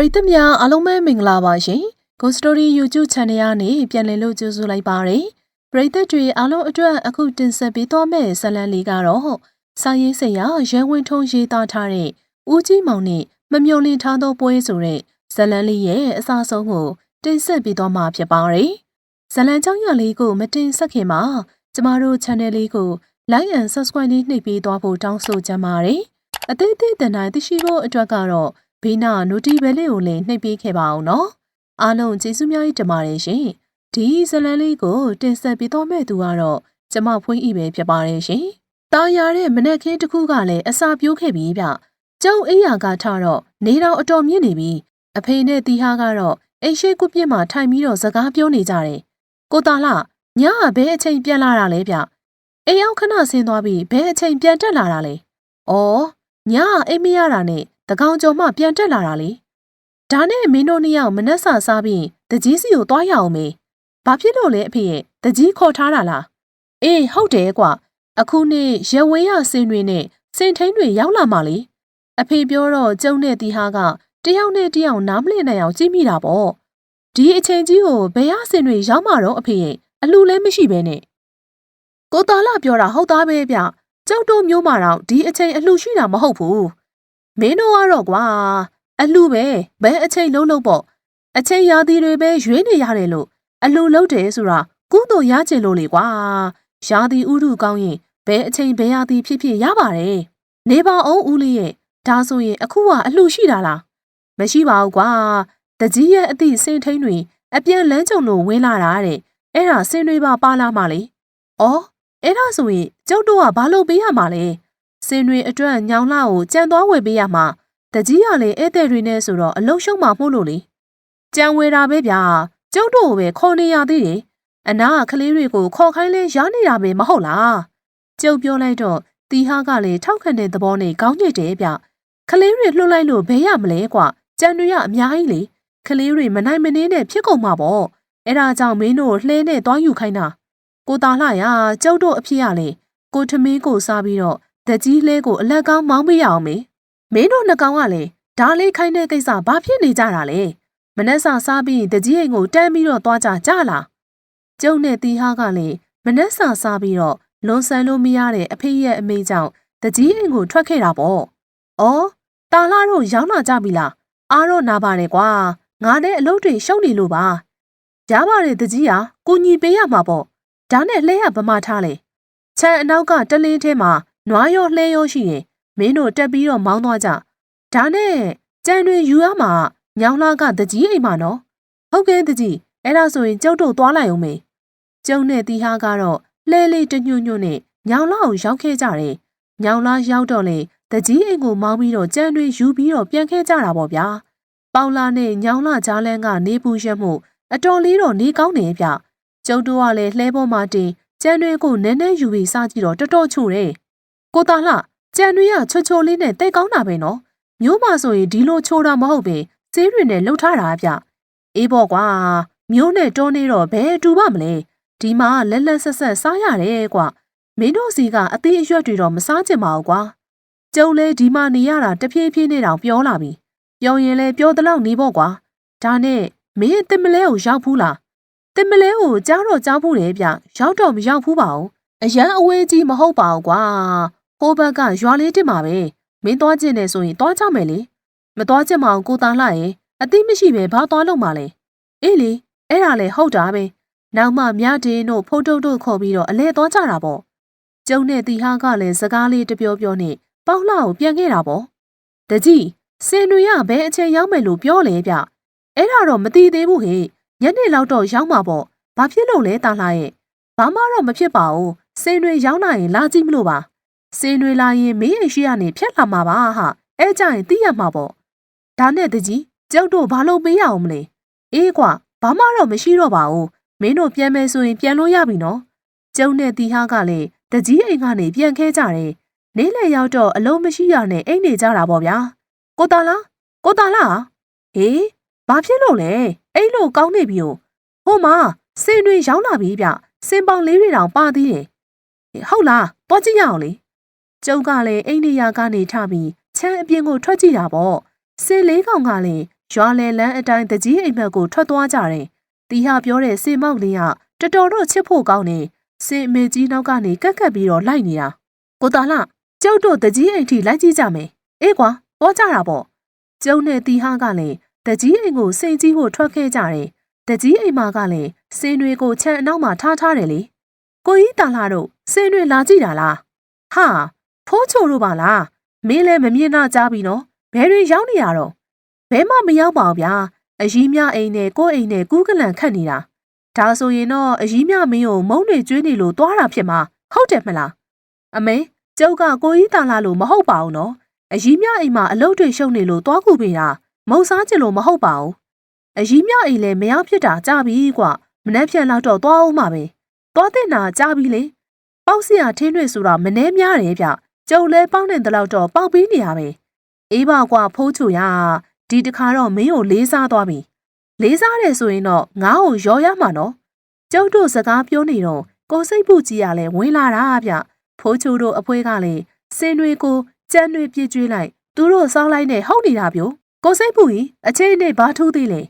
ရိသတ်များအားလုံးပဲမင်္ဂလာပါရှင် Ghost Story YouTube Channel ကနေပြန်လည်လို့ကြိုဆိုလိုက်ပါရယ်ပရိသတ်တွေအားလုံးအတွက်အခုတင်ဆက်ပေးသွားမယ့်ဇာတ်လမ်းလေးကတော့စာရေးဆရာရဲဝင်းထုံးရေးသားထားတဲ့ဦးကြီးမောင်နဲ့မမျော်လင့်ထားသောပွဲဆိုတဲ့ဇာတ်လမ်းလေးရဲ့အစအဆုံးကိုတင်ဆက်ပေးသွားမှာဖြစ်ပါရယ်ဇာတ်လမ်းကြောင်းရလေးကိုမတင်ဆက်ခင်မှာကျမတို့ channel လေးကို like and subscribe လေးနှိပ်ပေးသွားဖို့တောင်းဆိုချင်ပါတယ်အသေးသေးတန်တိုင်းသိရှိဖို့အတွက်ကတော့ ဘေးနာနိုတီဘယ်လေးကိုလည်းနှိပ်ပေးခဲ့ပါအောင်နော်အားလုံးကျေးဇူးများကြီးတင်ပါတယ်ရှင်ဒီဇလန်လေးကိုတင်ဆက်ပေးတော့မဲ့သူကတော့ကျမဖွင့်ဤပဲဖြစ်ပါတယ်ရှင်တာယာတဲ့မနက်ခင်းတစ်ခုကလည်းအစာပြိုးခဲ့ပြီဗျကျုံအိယာကထတော့နေတော်အတော်မြင့်နေပြီအဖေနဲ့တီဟာကတော့အိမ်ရှိကုပြစ်မှာထိုင်ပြီးတော့စကားပြောနေကြတယ်ကိုတာလှညကဘဲအချိန်ပြန်လာတာလဲဗျအိမ်ရောက်ခဏဆင်းသွားပြီးဘဲအချိန်ပြန်တက်လာတာလဲဩညကအိမ်မရတာနဲ့ တကောင်ကျော်မှပြန်တက်လာတာလေဒါနဲ့မင်းတို့နှစ်ယောက်မနှက်ဆာစားပြီးတကြီးစီကိုသွားရအောင်မေဘာဖြစ်လို့လဲအဖေရဲ့တကြီးခေါ်ထားတာလားအေးဟုတ်တယ်ကွာအခုနေ့ရဝင်းရစင်တွေနဲ့စင်ထိန်တွေရောက်လာမှလေအဖေပြောတော့ကျုံနဲ့တီဟာကတယောက်နဲ့တယောက်နားမလည်နိုင်အောင်ကြည့်မိတာပေါ့ဒီအချိန်ကြီးကိုဘယ်ရစင်တွေရောက်မှတော့အဖေရဲ့အလှလည်းမရှိပဲနဲ့ကိုတာလာပြောတာဟုတ်သားပဲဗျကျုပ်တို့မျိုးမှာတော့ဒီအချိန်အလှရှိတာမဟုတ်ဘူး မင်းတို့ကတော့ကွာအလှပဲဘယ်အချိန်လုံးလုံးပေါ့အချိန်ရာသီတွေပဲရွေးနေရတယ်လို့အလှလုံးတယ်ဆိုတာကုသိုလ်ရချင်လို့လေကွာရာသီဥတုကောင်းရင်ဘယ်အချိန်ဘယ်ရာသီဖြစ်ဖြစ်ရပါတယ်နေပါအောင်ဦးလေးရဲ့ဒါဆိုရင်အခုကအလှရှိတာလားမရှိပါဘူးကွာတကြီးရဲ့အသည့်စင်ထိန်တွေအပြန်လန်းကြုံလို့ဝင်းလာတာတဲ့အဲ့ဒါစင်တွေပါပါလာမှလေဩအဲ့ဒါဆိုရင်ကျုပ်တို့ကဘာလို့ပေးရမှာလဲ စင်တွေအတွက်ညောင်လှကိုကြံသွားဝယ်ပေးရမှာတကြီးရလေဧည့်သည်တွေနဲ့ဆိုတော့အလုံးရှုံးမှာမို့လို့လေကြံဝယ်တာပဲဗျာကျုပ်တို့ပဲခေါ်နေရသေးတယ်အနာကကလေးတွေကိုခေါ်ခိုင်းလဲရနေတာပဲမဟုတ်လားကျုပ်ပြောလိုက်တော့တီဟာကလည်းထောက်ခံတဲ့သဘောနဲ့ခေါင်းညစ်တယ်ဗျကလေးတွေလှုပ်လိုက်လို့ဘဲရမလဲကွာကြံတွေကအများကြီးလေကလေးတွေမနိုင်မနှင်းနဲ့ဖြစ်ကုန်မှာပေါ့အဲ့ဒါကြောင့်မင်းတို့လှဲနဲ့သွားယူခိုင်းတာကိုတာလှရကျုပ်တို့အဖြစ်ရလေကိုထမင်းကိုစားပြီးတော့ တကြီးလဲကိုအလက်ကောင်းမောင်းပေးရအောင်မေမင်းတို့နှကောင်ကလည်းဓာလေးခိုင်းတဲ့ကိစ္စဘာဖြစ်နေကြတာလဲမနှက်စာစားပြီးတကြီးအိမ်ကိုတန်းပြီးတော့သွားကြကြလားကျုံနဲ့တီဟာကလည်းမနှက်စာစားပြီးတော့လွန်ဆန်လို့မရတဲ့အဖေရဲ့အမေကြောင့်တကြီးအိမ်ကိုထွက်ခဲ့တာပေါ့။အော်တာလာတို့ရောင်းလာကြပြီလား။အားတော့နာပါတယ်ကွာ။ငါနဲ့အလုပ်တွေရှုံနေလို့ပါ။ရပါတယ်တကြီးဟာကိုညီပေးရမှာပေါ့။ဒါနဲ့လှဲရဗမာထားလေ။ခြံအနောက်ကတလင်းထဲမှာ နွားရောလှဲရောရှိရင်မင်းတို့တက်ပြီးတော့မောင်းသွားကြဒါနဲ့ကြံတွေယူရမှာညောင်လာကတကြီးအိမ်မှာနော်ဟုတ်ကဲ့တကြီးအဲ့ဒါဆိုရင်ကျုပ်တို့သွားလိုက်အောင်မေကျုံနဲ့တီဟာကတော့လဲလေးတညွညွနဲ့ညောင်လာကိုရောက်ခဲ့ကြတယ်ညောင်လာရောက်တော့လေတကြီးအိမ်ကိုမောင်းပြီးတော့ကြံတွေယူပြီးတော့ပြန်ခဲ့ကြတာပေါ့ဗျာပေါလာနဲ့ညောင်လာကြားလန်းကနေပူရက်မှုအတော်လေးတော့နေကောင်းနေဗျကျုပ်တို့ကလည်းလှဲပေါ်မှာတင်ကြံတွေကိုနည်းနည်းယူပြီးစားကြည့်တော့တော်တော်ချို့တယ် ကိုတာလှကြံတွေရချွတ်ချိုလေးနဲ့တိတ်ကောင်းတာပဲနော်မျိုးမဆိုရင်ဒီလိုချိုးတာမဟုတ်ပဲဆေးတွေနဲ့လှုပ်ထားတာဗျအေးပေါ့ကွာမျိုးနဲ့တောနေတော့ဘယ်တူပါမလဲဒီမှာလက်လက်ဆက်ဆက်စားရတယ်ကွာမင်းတို့စီကအသေးအရွက်တွေတော့မစားချင်ပါဘူးကွာကျုံလဲဒီမှာနေရတာတဖြည်းဖြည်းနဲ့တောင်ပြောလာပြီပြောရင်လဲပြောတလောက်နေပေါ့ကွာဒါနဲ့မင်းတင်မလဲကိုရောက်ဘူးလားတင်မလဲကိုကြားတော့ကြားဘူးတယ်ဗျရောက်တော့မရောက်ဘူးပါဘူးအရန်အဝေးကြီးမဟုတ်ပါဘူးကွာ ဟိုဘက်ကရွာလေးတင်မှာပဲမင်းသွားကျင်နေဆိုရင်သွားကြမယ်လေမသွားကျင်မအောင်ကိုတာလှရဲ့အသိမရှိပဲဘာသွားလို့မှလဲအေးလေအဲ့ဒါလေဟုတ်တာပဲနောက်မှမြတင်တို့ဖုတ်တုတ်တို့ခေါ်ပြီးတော့အလဲသွားကြတာပေါ့ကျုံနဲ့တီဟာကလည်းစကားလေးတပြောပြောနဲ့ပေါက်လှကိုပြန်ခဲ့တာပေါ့တကြီးစင်တွေရဘဲအချိန်ရောက်မယ်လို့ပြောလေဗျအဲ့ဒါတော့မသိသေးဘူးဟေ့ညနေလောက်တော့ရောက်မှာပေါ့ဘာဖြစ်လို့လဲတာလှရဲ့ဘာမှတော့မဖြစ်ပါဘူးစင်တွေရောက်လာရင်လာကြည့်မလို့ပါ စင်တွေလာရင်မင်းအိမ်ရှိကနေဖြတ်လာမှာပါဟာအဲကြရင်သိရမှာပေါ့ဒါနဲ့တကြီးကျုပ်တို့ဘာလို့ပေးရအောင်မလဲအေးကွာဘာမှတော့မရှိတော့ပါဘူးမင်းတို့ပြန်မယ်ဆိုရင်ပြန်လို့ရပြီနော်ကျုံနဲ့တီဟာကလည်းတကြီးအိမ်ကနေပြန်ခဲကြတယ်နေ့လည်ရောက်တော့အလုံးမရှိရနဲ့အိမ်နေကြတာပေါ့ဗျာကိုတာလားကိုတာလားဟေးဘာဖြစ်လို့လဲအိမ်လို့ကောင်းနေပြီဟိုမှာစင်တွေရောက်လာပြီဗျစင်ပေါင်လေးတွေတောင်ပါသေးတယ်ဟုတ်လားသွားကြည့်ရအောင်လေ ကျုပ်ကလည်းအိန္ဒိယကနေထပြီးချမ်းအပြင်ကိုထွက်ကြည့်တာပေါ့စင်လေးကောင်ကလည်းရွာလယ်လန်းအတိုင်းတကြီးအိမ်မက်ကိုထွက်သွားကြတယ်တီဟာပြောတဲ့စေမောက်လင်းကတော်တော်တော့ချစ်ဖို့ကောင်းနေစင်အမေကြီးနောက်ကနေကက်ကက်ပြီးတော့လိုက်နေတာကိုတာလကျုပ်တို့တကြီးအိမ်ထိလိုက်ကြည့်ကြမယ်အေးကွာသွားကြတာပေါ့ကျုံနဲ့တီဟာကလည်းတကြီးအိမ်ကိုစိန်ကြီးဖို့ထွက်ခဲ့ကြတယ်တကြီးအိမ်မာကလည်းစင်တွေကိုခြံအနောက်မှာထားထားတယ်လေကိုကြီးတာလာတို့စင်တွေလာကြည့်တာလားဟာ ဖိုးချိုတို့ပါလားမင်းလည်းမမြင်တော့ကြားပြီနော်ဘယ်တွေရောက်နေရတော့ဘဲမှမရောက်ပါဘူးဗျာအကြီးမြအိမ်နဲ့ကိုယ့်အိမ်နဲ့ကူးကလန်ခတ်နေတာဒါဆိုရင်တော့အကြီးမြမင်းကိုမုန်းနေကျွေးနေလို့သွားတာဖြစ်မှာဟုတ်တယ်မလားအမေကျုပ်ကကိုကြီးတာလာလို့မဟုတ်ပါဘူးနော်အကြီးမြအိမ်မှာအလုပ်တွေရှုပ်နေလို့သွားကူပေးတာမုံစားချင်လို့မဟုတ်ပါဘူးအကြီးမြအိမ်လည်းမရဖြစ်တာကြပြီကွမနှက်ဖြန်လောက်တော့သွားအောင်ပါပဲသွားတဲ့နာကြပြီလေပေါက်စရာထင်းတွေဆိုတာမနှဲများတယ်ဗျ ကျုံလဲပေါက်နေတလောက်တော့ပေါက်ပြီးနေရပဲအေးပါကွာဖိုးချိုရဒီတခါတော့မင်းကိုလေးစားသွားပြီလေးစားတယ်ဆိုရင်တော့ငါ့ကိုရောရမှာနော်ကျုပ်တို့စကားပြောနေတော့ကိုစိတ်ပူကြီးရလဲဝင်လာတာဗျဖိုးချိုတို့အဖွဲကလည်းစင်တွေကိုကြမ်းတွေပြစ်ကျွေးလိုက်သူတို့စောင်းလိုက်နဲ့ဟုတ်နေတာပြိုကိုစိတ်ပူကြီးအချိန်နဲ့ဘာထူးသေးလဲ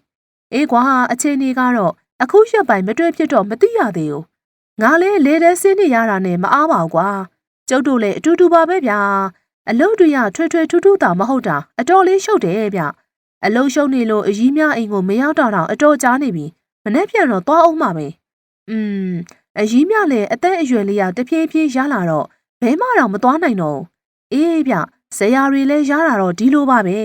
အေးကွာအချိန်နေကတော့အခုရက်ပိုင်းမတွေ့ဖြစ်တော့မသိရသေးဘူးငါလဲလေတဲ့စင်းနေရတာနဲ့မအားပါဘူးကွာ ကျုပ်တို့လည်းအတူတူပါပဲဗျာအလုတ်တွေကထွေထွေထူးထူးတာမဟုတ်တာအတော်လေးရှုပ်တယ်ဗျအလုတ်ရှုပ်နေလို့အကြီးများအိမ်ကိုမရောက်တော့တော့အတော်ကြားနေပြီမနေ့ပြန်တော့သွားအောင်ပါပဲอืมအကြီးများလည်းအသက်အရွယ်လေးရတဖြည်းဖြည်းရလာတော့ဘဲမှတော့မသွားနိုင်တော့အေးဗျဇရာတွေလည်းရလာတော့ဒီလိုပါပဲ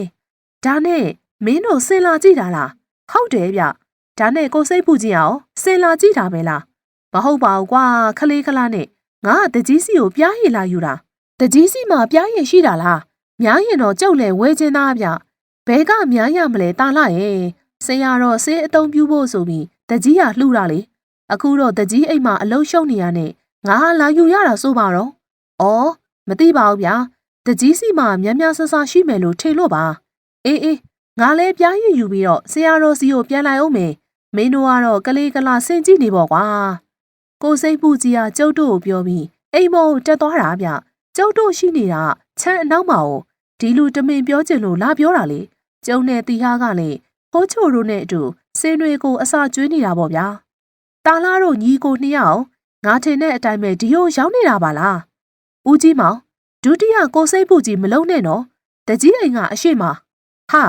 ဒါနဲ့မင်းတို့စင်လာကြည့်တာလားဟုတ်တယ်ဗျဒါနဲ့ကိုစိတ်ပူကြည့်အောင်စင်လာကြည့်တာပဲလားမဟုတ်ပါဘူးကွာခလေးခလားနဲ့ ငါကတကြီးစီကိုပြားရည်လာယူတာတကြီးစီမှာပြားရည်ရှိတာလားများရင်တော့ကြုတ်လဲဝဲချင်းသားဗျဘဲကများရမလဲတာလာရဲ့ဆရာတော့ဆေးအုံပြုဖို့ဆိုပြီးတကြီးဟာလှူတာလေအခုတော့တကြီးအိမ်မှာအလုံးရှုံနေရနဲ့ငါဟာလာယူရတာဆိုပါတော့ဩမသိပါဘူးဗျာတကြီးစီမှာများများဆဆရှိမယ်လို့ထင်လို့ပါအေးအေးငါလည်းပြားရည်ယူပြီးတော့ဆရာတော်စီကိုပြန်လိုက်အောင်မယ်မင်းတို့ကတော့ကလေးကလာစင်ကြည့်နေပေါ့ကွာ ကိုစိတ်ပူကြီးကကျုပ်တို့ကိုပြောပြီးအိမ်မောတက်သွားတာဗျကျုပ်တို့ရှိနေတာချမ်းအနောက်မှာ哦ဒီလူတမင်ပြောချင်လို့လာပြောတာလေကျုံနဲ့တီဟာကလည်းဟိုးချိုတို့နဲ့အတူစင်တွေကိုအစာကျွေးနေတာပေါ့ဗျာတာလာတို့ညီကိုနှစ်ယောက်ငါထင်တဲ့အတိုင်းပဲဒီကိုရောက်နေတာပါလားဦးကြီးမောင်ဒုတိယကိုစိတ်ပူကြီးမလုံးနဲ့နော်တကြီးအိမ်ကအရှိမဟာ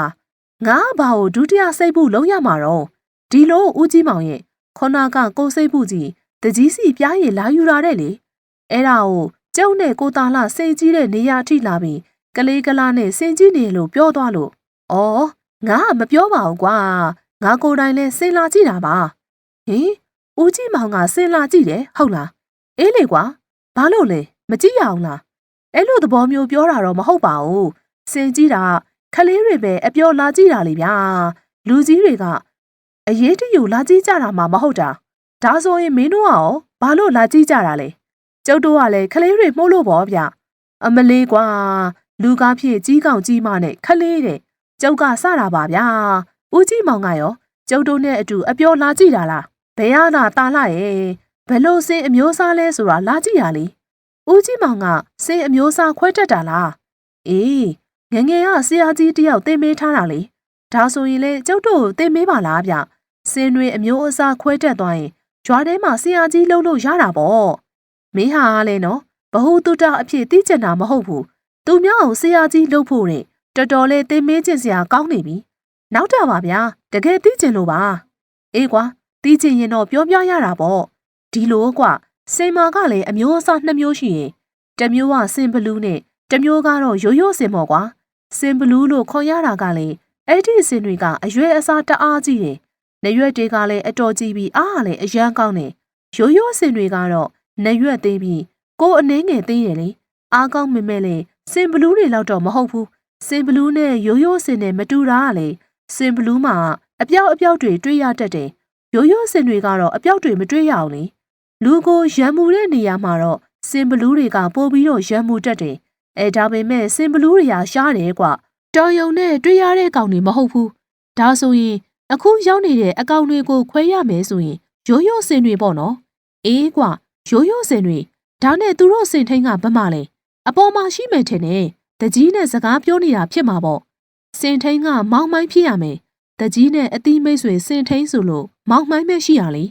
ငါဘာကိုဒုတိယစိတ်ပူလုံးရမှာတော့ဒီလိုဦးကြီးမောင်ရဲ့ခေါနာကကိုစိတ်ပူကြီး တကြီးစီပြားရည်လာယူလာတဲ့လေအဲ့ဒါကိုကျုံနဲ့ကိုတာလာစိတ်ကြီးတဲ့နေရာထိလာပြီးကလေးကလာနဲ့စင်ကြီးနေလို့ပြောသွားလို့ဩငါကမပြောပါဘူးကွာငါကိုယ်တိုင်လဲစင်လာကြည့်တာပါဟင်ဦးကြီးမောင်ကစင်လာကြည့်တယ်ဟုတ်လားအေးလေကွာဘာလို့လဲမကြည့်ရအောင်လားအဲ့လိုသဘောမျိုးပြောတာတော့မဟုတ်ပါဘူးစင်ကြီးတာခလေးတွေပဲအပြောလာကြည့်တာလေဗျာလူကြီးတွေကအရေးတယူလာကြည့်ကြတာမှမဟုတ်တာ ဒါဆိုရင်မင်းတို့ကရောဘာလို့လာကြည့်ကြတာလဲကျုပ်တို့ကလည်းခလေးတွေမှုလို့ပေါ့ဗျအမလေးကွာလူကားဖြစ်ကြီးကောင်ကြီးမနဲ့ခလေးတဲ့ကျုပ်ကစတာပါဗျာဦးကြီးမောင်ကရောကျုပ်တို့နဲ့အတူအပြောလာကြည့်တာလားဘယ်ရတာတာလာရဲ့ဘယ်လိုစင်အမျိုးစားလဲဆိုတာလာကြည့်ရလေဦးကြီးမောင်ကစင်အမျိုးစားခွဲတက်တာလားအေးငငယ်ကဆရာကြီးတယောက်တင်မေးထားတာလေဒါဆိုရင်လေကျုပ်တို့တင်မေးပါလားဗျစင်တွေအမျိုးအစားခွဲတက်သွားရင် ဂျွာထဲမှာဆရာကြီးလှုပ်လို့ရတာပေါ့မင်းဟာလည်းနော်ဘ ഹു တုတအဖြစ်သိကျင်တာမဟုတ်ဘူးသူများအောင်ဆရာကြီးလှုပ်ဖို့နဲ့တော်တော်လေးသိမင်းကျင်စရာကောင်းနေပြီနောက်တာပါဗျာတကယ်သိကျင်လို့ပါအေးကွာသိကျင်ရင်တော့ပြောပြရတာပေါ့ဒီလိုကွာစင်မာကလည်းအမျိုးအစားနှစ်မျိုးရှိရင်တစ်မျိုးကစင်ဘလူးနဲ့တစ်မျိုးကတော့ရိုးရိုးစင်မော်ကွာစင်ဘလူးလို့ခေါ်ရတာကလည်းအဲ့ဒီစင်တွေကအရွယ်အစားတအားကြီးတယ် နရွက်တွေကလည်းအတော်ကြီးပြီးအားလည်းအရန်ကောင်းတယ်ရိုးရိုးစင်တွေကတော့နရွက်သေးပြီးကိုယ်အနှင်းငယ်သေးတယ်လေအားကောင်းမမဲ့လေစင်ဘလူးတွေလောက်တော့မဟုတ်ဘူးစင်ဘလူးနဲ့ရိုးရိုးစင်နဲ့မတူတာကလေစင်ဘလူးမှာအပြောက်အပြောက်တွေတွေ့ရတတ်တယ်ရိုးရိုးစင်တွေကတော့အပြောက်တွေမတွေ့ရအောင်လေလူကိုရံမှုတဲ့နေရာမှာတော့စင်ဘလူးတွေကပို့ပြီးတော့ရံမှုတတ်တယ်အဲဒါပေမဲ့စင်ဘလူးတွေကရှားတယ်ကွတော်ယုံနဲ့တွေ့ရတဲ့ကောင်တွေမဟုတ်ဘူးဒါဆိုရင် အခုရောက်နေတဲ့အကောင်တွေကိုခွဲရမယ်ဆိုရင်ရိုးရိုးစင်တွေပေါ့နော်အေးကွရိုးရိုးစင်တွေဒါနဲ့သူတို့စင်ထိန်ကဘမလဲအပေါ်မှာရှိမယ်ထင်တယ်တကြီးနဲ့စကားပြောနေတာဖြစ်မှာပေါ့စင်ထိန်ကမောင်းမိုင်းဖြစ်ရမယ်တကြီးနဲ့အတိမိတ်ဆွေစင်ထိန်ဆိုလို့မောင်မိုင်းမရှိရလေ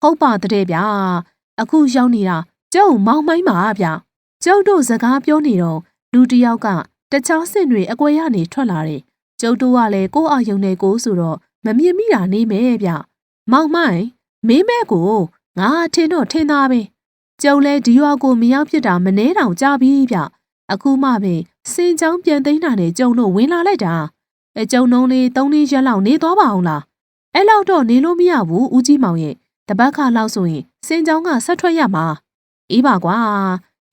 ဟုတ်ပါတဲ့ဗျာအခုရောက်နေတာကျုပ်မောင်မိုင်းပါဗျကျုပ်တို့စကားပြောနေတော့လူတစ်ယောက်ကတခြားစင်တွေအကွဲရနေထွက်လာတယ်ကျုပ်တို့ကလည်းကိုယ့်အာယုံနဲ့ကိုယ်ဆိုတော့ မမြင်မိတာနေမယ်ဗျမောင်မိုင်းမင်းမဲကိုငါထင်တော့ထင်သားပဲကျုပ်လဲဒီရွာကိုမရောက်ဖြစ်တာမနှဲတောင်ကြပြီဗျအခုမှပဲစင်ချောင်းပြန်သိမ်းတာနဲ့ကျုံလို့ဝင်လာလိုက်တာအကျုံနှုံးလေး၃လေးရက်လောက်နေသွားပါအောင်လားအဲ့လောက်တော့နေလို့မရဘူးဦးကြီးမောင်ရဲ့တပတ်ခါလောက်ဆိုရင်စင်ချောင်းကဆက်ထွက်ရမှာအေးပါကွာ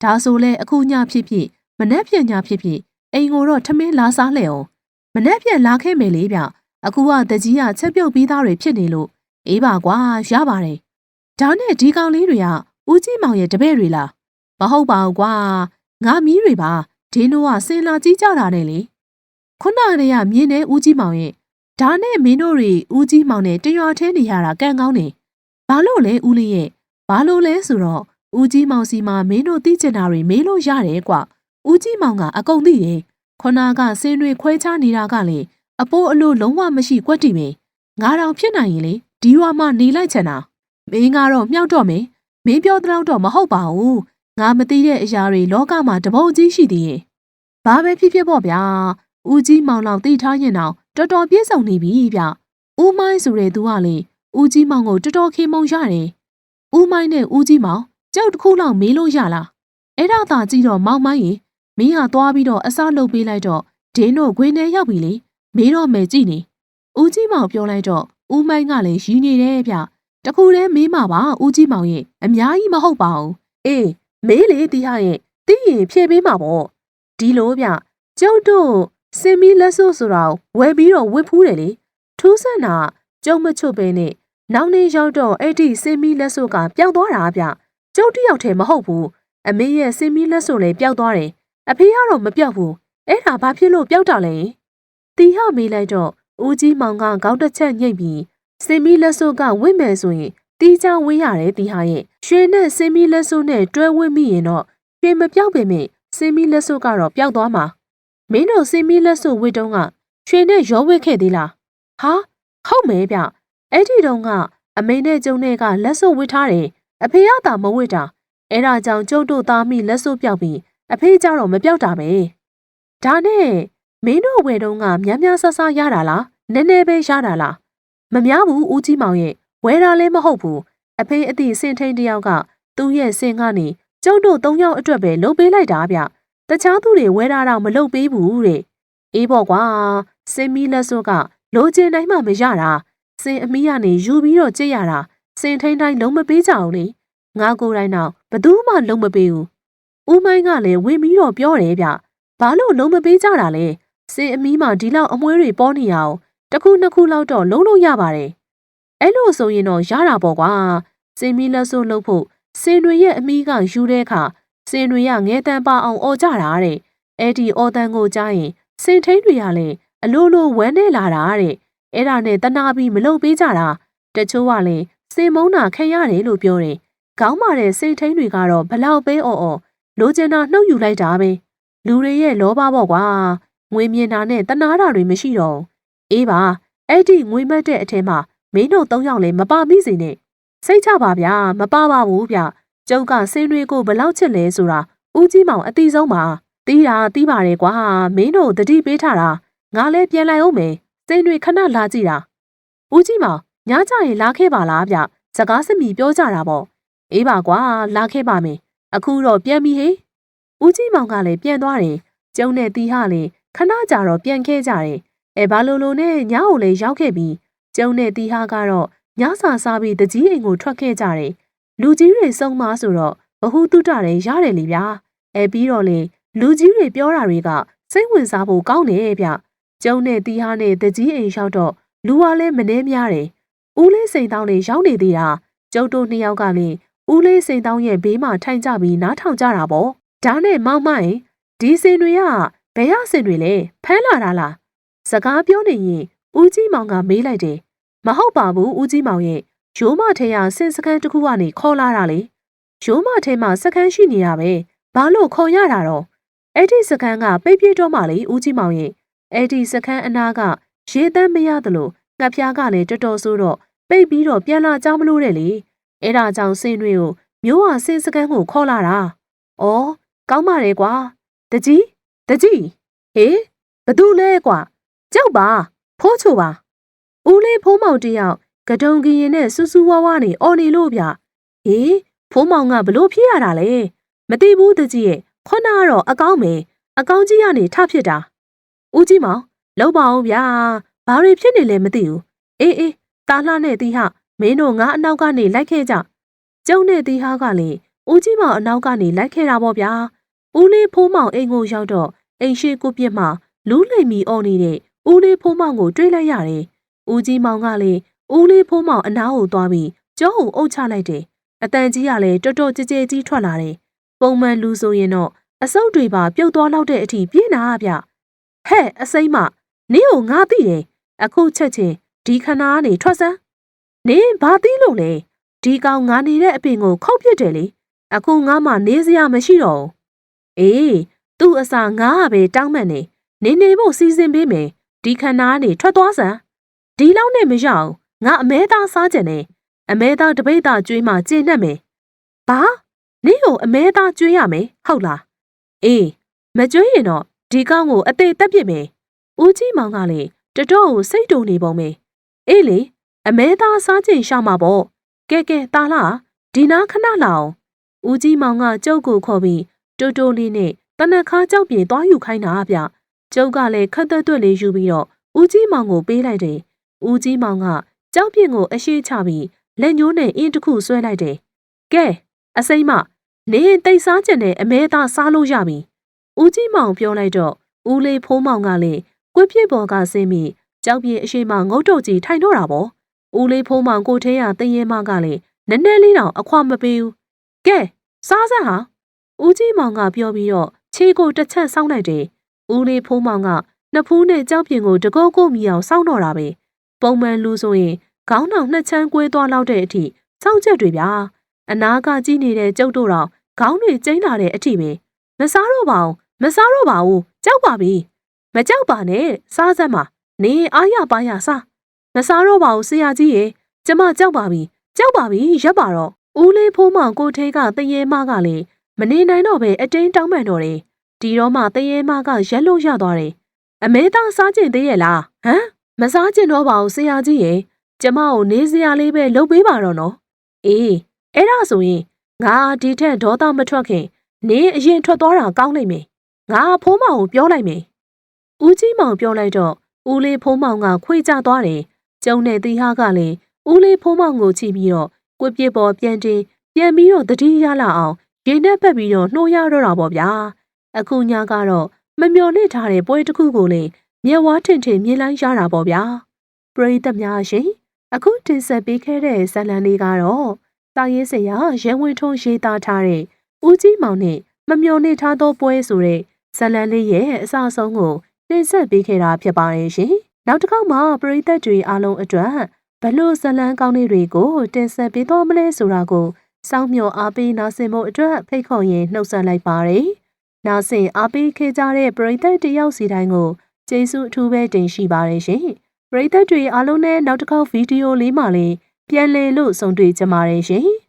ဒါဆိုလဲအခုညဖြစ်ဖြစ်မနှက်ပြန်ညဖြစ်ဖြစ်အိမ်ကိုတော့ထမင်းလာစားလှည့်အောင်မနှက်ပြန်လာခဲ့မယ်လေဗျ အခုကတကြီးကချက်ပြုတ်ပြီးသားတွေဖြစ်နေလို့အေးပါကွာရပါတယ်ဒါနဲ့ဒီကောင်လေးတွေကဦးကြီးမောင်ရဲ့တပည့်တွေလားမဟုတ်ပါဘူးကွာငါမီးတွေပါဒင်းတို့ကစင်လာကြီးကြတာနဲ့လေခုနကတည်းကမြင်းနေဦးကြီးမောင်ရဲ့ဒါနဲ့မင်းတို့တွေဦးကြီးမောင်နဲ့တရွာထဲနေရတာကံကောင်းနေဘာလို့လဲဦးလေးရဲ့ဘာလို့လဲဆိုတော့ဦးကြီးမောင်စီမှာမင်းတို့သိချင်တာတွေမေးလို့ရတယ်ကွဦးကြီးမောင်ကအကုန်သိတယ်ခုနကစင်းတွေခွဲခြားနေတာကလေ အပိုးအလို့လုံးဝမရှိကွက်တီပင်ငါတောင်ဖြစ်နိုင်ရင်လေဒီရွာမှာနေလိုက်ချင်တာမင်းကတော့မြောက်တော့မယ်မင်းပြောတဲ့တော့မဟုတ်ပါဘူးငါမသိတဲ့အရာတွေလောကမှာတပုံကြီးရှိသေးရဲ့ဘာပဲဖြစ်ဖြစ်ပေါ့ဗျာဦးကြီးမောင်လောက်သိထားရင်တော့တော်တော်ပြည့်စုံနေပြီဗျဦးမိုင်းဆိုတဲ့သူကလေဦးကြီးမောင်ကိုတော်တော်ခေမုံရတယ်ဦးမိုင်းနဲ့ဦးကြီးမောင်ကြောက်တစ်ခုလောက်မေးလို့ရလားအဲ့ဒါသာကြည့်တော့မောင်မိုင်းရင်မင်းဟာသွားပြီးတော့အစားလုပ်ပေးလိုက်တော့ဒင်းတို့ခွေးနဲ့ရောက်ပြီလေ မေးတော့မယ်ကြည့်နေဦးကြီးမောင်ပြောလိုက်တော့ဦးမိုင်းကလည်းရီးနေတယ်ဗျတခုတည်းမေးမှာပါဦးကြီးမောင်ရဲ့အများကြီးမဟုတ်ပါဘူးအေးမေးလေတီဟာရဲ့တီးရင်ဖြည့်ပေးမှာပေါ့ဒီလိုဗျကျုပ်တို့စင်မီလက်စို့ဆိုတော့ဝယ်ပြီးတော့ဝစ်ဖူးတယ်လေထူးဆန်းတာကျုံမချွတ်ပဲနဲ့နောက်နေ့ရောက်တော့အဲ့ဒီစင်မီလက်စို့ကပျောက်သွားတာဗျကျုပ်တယောက်တည်းမဟုတ်ဘူးအမေရဲ့စင်မီလက်စို့လည်းပျောက်သွားတယ်အဖေကတော့မပျောက်ဘူးအဲ့ဒါဘာဖြစ်လို့ပျောက်တာလဲ တီဟမေးလိုက်တော့ဦးကြီးမောင်ကခေါင်းတစ်ချက်ညှိပ်ပြီးစင်မီလက်စို့ကဝင့်မယ်ဆိုရင်တီးချဝင်းရတယ်တီဟာရဲ့ရွှေနဲ့စင်မီလက်စို့နဲ့တွဲဝင့်မိရင်တော့ရွှေမပြောက်ပေမဲ့စင်မီလက်စို့ကတော့ပျောက်သွားမှာမင်းတို့စင်မီလက်စို့ဝစ်တုံးကရွှေနဲ့ရောဝစ်ခဲ့သေးလားဟာဟုတ်မဲဗျအဲ့ဒီတုန်းကအမေနဲ့ကျုံနဲ့ကလက်စို့ဝစ်ထားတယ်အဖေကသာမဝစ်တာအဲ့ဒါကြောင့်ကျုပ်တို့သားမိလက်စို့ပြောက်ပြီးအဖေကြတော့မပြောက်တာပဲဒါနဲ့ မင်းတို့ဝယ်တုန်းကများများဆဆရတာလားနည်းနည်းပဲရတာလားမများဘူးဦးကြီးမောင်ရဲ့ဝယ်တာလည်းမဟုတ်ဘူးအဖေအသည့်စင်ထိန်တယောက်ကသူ့ရဲ့စင်ကနေကျုပ်တို့၃ယောက်အတွက်ပဲလှုပ်ပေးလိုက်တာဗျတခြားသူတွေဝဲတာတော့မလှုပ်ပေးဘူးတဲ့အေးပေါ့ကွာစင်မီလက်စွပ်ကလိုချင်တိုင်းမှမရတာစင်အမီးကနေယူပြီးတော့ကြည့်ရတာစင်ထိန်တိုင်းလုံးမပေးကြအောင်လေငါကိုယ်တိုင်တော့ဘသူမှလုံးမပေးဘူးဦးမိုင်းကလည်းဝင်ပြီးတော့ပြောတယ်ဗျဘာလို့လုံးမပေးကြတာလဲ စေအမီးမှာဒီလောက်အမွှေးတွေပေါ်နေရအောင်တစ်ခုနှစ်ခုလောက်တော့လုံးလို့ရပါတယ်အဲ့လိုဆိုရင်တော့ရတာပေါ့ကွာစင်မီလက်စိုးလုပ်ဖို့စင်တွေရဲ့အမီးကယူတဲ့အခါစင်တွေကငဲတန်ပါအောင်အော်ကြတာတဲ့အဲ့ဒီအော်တန်ကိုကြားရင်စင်ထိန်တွေကလည်းအလိုလိုဝမ်းနေလာတာတဲ့အဲ့ဒါနဲ့တနာပြီးမလုပ်ပေးကြတာတချို့ကလည်းစင်မုံနာခံရတယ်လို့ပြောတယ်ခေါင်းမာတဲ့စင်ထိန်တွေကတော့ဘလောက်ပဲအော်အော်လိုချင်တာနှုတ်ယူလိုက်တာပဲလူတွေရဲ့လောဘပေါ့ကွာ ငွေမြင်တာနဲ့တနာတာတွေမရှိတော့အေးပါအဲ့ဒီငွေမက်တဲ့အထက်မှာမင်းတို့၃ယောက်လည်းမပါမိစေနဲ့စိတ်ချပါဗျာမပါပါဘူးဗျကျုပ်ကစင်းတွေကိုဘလောက်ချစ်လဲဆိုတာဦးကြီးမောင်အတိဆုံးပါတီးတာတီးပါတယ်ကွာမင်းတို့တတိပေးထားတာငါလည်းပြန်လိုက်အောင်မယ်စင်းတွေခဏလာကြည့်တာဦးကြီးမောင်ညကြရင်လာခဲ့ပါလားဗျစကားစမီပြောကြတာပေါ့အေးပါကွာလာခဲ့ပါမယ်အခုတော့ပြန်ပြီဟေးဦးကြီးမောင်ကလည်းပြန်သွားတယ်ကျုံနဲ့တီးဟလည်း ခဏကြာတော့ပြန်ခဲ့ကြတယ်အဲဘာလိုလိုနဲ့ညကိုလည်းရောက်ခဲ့ပြီးကျုံနဲ့တီးဟကတော့ညစာစားပြီးတကြီးအိမ်ကိုထွက်ခဲ့ကြတယ်လူကြီးတွေစုံမဆိုတော့ဘဟုတုတတွေရတယ်လေဗျာအဲပြီးတော့လေလူကြီးတွေပြောတာတွေကစိတ်ဝင်စားဖို့ကောင်းတယ်ဗျကျုံနဲ့တီးဟာနဲ့တကြီးအိမ်ရောက်တော့လူကလည်းမနှဲများတယ်ဦးလေးစိန်တောင်းလေးရောက်နေသေးတာကျုပ်တို့နှစ်ယောက်ကလည်းဦးလေးစိန်တောင်းရဲ့ဘေးမှာထိုင်ကြပြီးနားထောင်ကြတာပေါ့ဒါနဲ့မောင်မိုင်ဒီစင်တွေက ဘယ်ရစင်တွေလဲဖမ်းလာတာလားစကားပြောနေရင်ဦးကြီးမောင်ကမေးလိုက်တယ်မဟုတ်ပါဘူးဦးကြီးမောင်ရဲ့ရိုးမထဲရစင်စကန်တစ်ခုကနေခေါ်လာတာလေရိုးမထဲမှာစကန်ရှိနေတာပဲဘာလို့ခေါ်ရတာတော့အဲ့ဒီစကန်ကပိတ်ပြတော့မှလေဦးကြီးမောင်ရဲ့အဲ့ဒီစကန်အနာကရေတန်းမရသလိုငှက်ဖျားကလည်းတော်တော်ဆိုးတော့ပိတ်ပြီးတော့ပြန်လာကြမလို့တဲ့လေအဲ့ဒါကြောင့်စင်တွေကိုမျိုးဝဆင်းစကန်းကိုခေါ်လာတာ။အော်ကောင်းပါလေကွာ။တကြီး တကြီးဟေးဘသူလဲကွာကြောက်ပါဖိုးချိုပါဦးလေးဖိုးမောင်တယောက်ကတုံကရင်နဲ့စူးစူးဝါးဝါနေအော်နေလို့ဗျဟေးဖိုးမောင်ကဘလို့ဖြစ်ရတာလဲမသိဘူးတကြီးရဲ့ခုနကတော့အကောင်းမယ်အကောင်းကြီးကနေထဖြစ်တာဦးကြီးမောင်လောက်ပါအောင်ဗျာဘာတွေဖြစ်နေလဲမသိဘူးအေးအေးတာလှနဲ့တီဟမင်းတို့ငါအနောက်ကနေလိုက်ခဲ့ကြကျုံနဲ့တီဟကလည်းဦးကြီးမောင်အနောက်ကနေလိုက်ခဲ့တာပေါ့ဗျာ ဦးလေးဖိုးမောင်အိမ်ကိုရောက်တော့အိမ်ရှိကိုပြစ်မှလူးလိမ်မီအော်နေတဲ့ဦးလေးဖိုးမောင်ကိုတွေးလိုက်ရတယ်ဦးကြီးမောင်ကလည်းဦးလေးဖိုးမောင်အနားကိုသွားပြီးကြောကိုအုပ်ချလိုက်တယ်အတန်ကြီးကလည်းတော်တော်ကြဲကြဲကြီးထွက်လာတယ်ပုံမှန်လူဆိုရင်တော့အစုပ်တွေပါပြုတ်သွားလောက်တဲ့အထိပြင်းနာဗျဟဲ့အစိမ့်မနင်းကိုငါသိတယ်အခုချက်ချင်းဒီခဏကနေထွက်စမ်းနင်းဘာသိလို့လဲဒီကောင်ငါနေတဲ့အပင်ကိုခောက်ပြစ်တယ်လေအခုငါမှနေစရာမရှိတော့ဘူး အေးသူ့အစာငါကပဲတောင်းမှန်နေနေနေဖို့စီစဉ်ပေးမယ်ဒီခဏကနေထွက်သွားစမ်းဒီလောက်နဲ့မရအောင်ငါအမဲသားစားကြတယ်အမဲသားတပိတ်သားကျွေးမှကျင့်နှက်မယ်ဘာနင်းကိုအမဲသားကျွေးရမယ်ဟုတ်လားအေးမကျွေးရင်တော့ဒီကောင်းကိုအသေးတက်ပစ်မယ်ဦးကြီးမောင်ကလည်းတတော်ကိုစိတ်တုံနေပုံပဲအေးလေအမဲသားစားချိန်ရှောက်မှာပေါ့ကဲကဲတာလာဒီနာခဏလာအောင်ဦးကြီးမောင်ကကျုပ်ကိုခေါ်ပြီး တိုးတိုးလေးနဲ့တနခါကြောက်ပြေသွားယူခိုင်းတာဗျကျုပ်ကလည်းခက်သက်သွက်လေးယူပြီးတော့ဦးကြီးမောင်ကိုပေးလိုက်တယ်ဦးကြီးမောင်ကကြောက်ပြင်းကိုအရှိချပြီးလက်ညှိုးနဲ့အင်းတစ်ခုဆွဲလိုက်တယ်ကဲအစိမ့်မနေတိတ်စားကျင်တဲ့အမဲသားစားလို့ရပြီဦးကြီးမောင်ပြောလိုက်တော့ဦးလေးဖိုးမောင်ကလည်းကွပြစ်ပေါ်ကဆင်းပြီးကြောက်ပြင်းအရှိမငုတ်တုတ်ကြီးထိုင်တော့တာပေါ့ဦးလေးဖိုးမောင်ကိုထဲရတရင်မကလည်းနည်းနည်းလေးတောင်အခွမပေးဘူးကဲစားစမ်းဟာ ဦးကြီးမောင်ကပြောပြီးတော့ခြေကိုတစ်ချက်ဆောင်းလိုက်တယ်ဦးလေးဖိုးမောင်ကနှစ်ဖူးနဲ့ကြောက်ပြင်းကိုတကုတ်ကုတ်မြအောင်စောင်းတော့တာပဲပုံမှန်လူဆိုရင်ခေါင်းတော်နှစ်ချမ်းကွဲသွားလောက်တဲ့အထိစောင့်ချက်တွေဗျာအနာကကြည့်နေတဲ့ကျုပ်တို့တော့ခေါင်းတွေကျိန်းလာတဲ့အထိပဲမစားတော့ပါဘူးမစားတော့ပါဘူးကြောက်ပါပြီမကြောက်ပါနဲ့စားစမ်းပါနေအားရပါရစားမစားတော့ပါဘူးဆရာကြီးရေကျမကြောက်ပါပြီကြောက်ပါပြီရပ်ပါတော့ဦးလေးဖိုးမောင်ကိုထဲကတရေမကလည်း မနေနိုင်တော့ပဲအတင်းတောင်းပန်တော့တယ်ဒီတော့မှတရေမကရက်လို့ရသွားတယ်အမဲသားစားကျင်သေးရဲ့လားဟမ်မစားကျင်တော့ပါဘူးဆရာကြီးရေကျမကိုနေစရာလေးပဲလုပ်ပေးပါတော့နော်အေးအဲ့ဒါဆိုရင်ငါဒီထက်ဒေါသမထွက်ခင်နေအရင်ထွက်သွားတာကောင်းနိုင်မယ်ငါဖိုးမောင်ကိုပြောလိုက်မယ်ဦးကြီးမောင်ပြောလိုက်တော့ဦးလေးဖိုးမောင်ကခွေကြသွားတယ်ကျုံနဲ့တီဟာကလည်းဦးလေးဖိုးမောင်ကိုချိပြီးတော့ကွပြစ်ပေါ်ပြန်တင်ပြန်ပြီးတော့တတိရလာအောင် ရေနဲ့ပတ်ပြီးတော့နှိုးရတော့တာပေါ့ဗျာအခုညကတော့မမျော်လင့်ထားတဲ့ပွဲတစ်ခုကိုလေမြက်ဝါထင်ထင်မြင်လိုက်ရတာပေါ့ဗျာပရိသတ်များရှင်အခုတင်ဆက်ပေးခဲ့တဲ့ဇာတ်လမ်းလေးကတော့တာရေးစရာရဲဝင်းထုံးရေးသားထားတဲ့ဦးကြီးမောင်နဲ့မမျော်လင့်ထားသောပွဲဆိုတဲ့ဇာတ်လမ်းလေးရဲ့အစအဆုံးကိုတင်ဆက်ပေးခဲ့တာဖြစ်ပါတယ်ရှင်နောက်တစ်ခေါက်မှာပရိသတ်တွေအားလုံးအတွက်ဘလို့ဇလန်းကောင်းလေးတွေကိုတင်ဆက်ပေးသွားမလဲဆိုတာကို စောင့်မျှော်အားပေးနာဆင်ဖို့အတွက်ဖိတ်ခေါ်ရင်နှုတ်ဆက်လိုက်ပါတယ်။နာဆင်အားပေးခဲ့ကြတဲ့ပရိသတ်တယောက်စီတိုင်းကိုကျေးဇူးအထူးပဲတင်ရှိပါတယ်ရှင်။ပရိသတ်တွေအားလုံးနဲ့နောက်တစ်ခေါက်ဗီဒီယိုလေးမှာလည်းပြန်လည်လို့ဆုံတွေ့ကြပါရရှင်။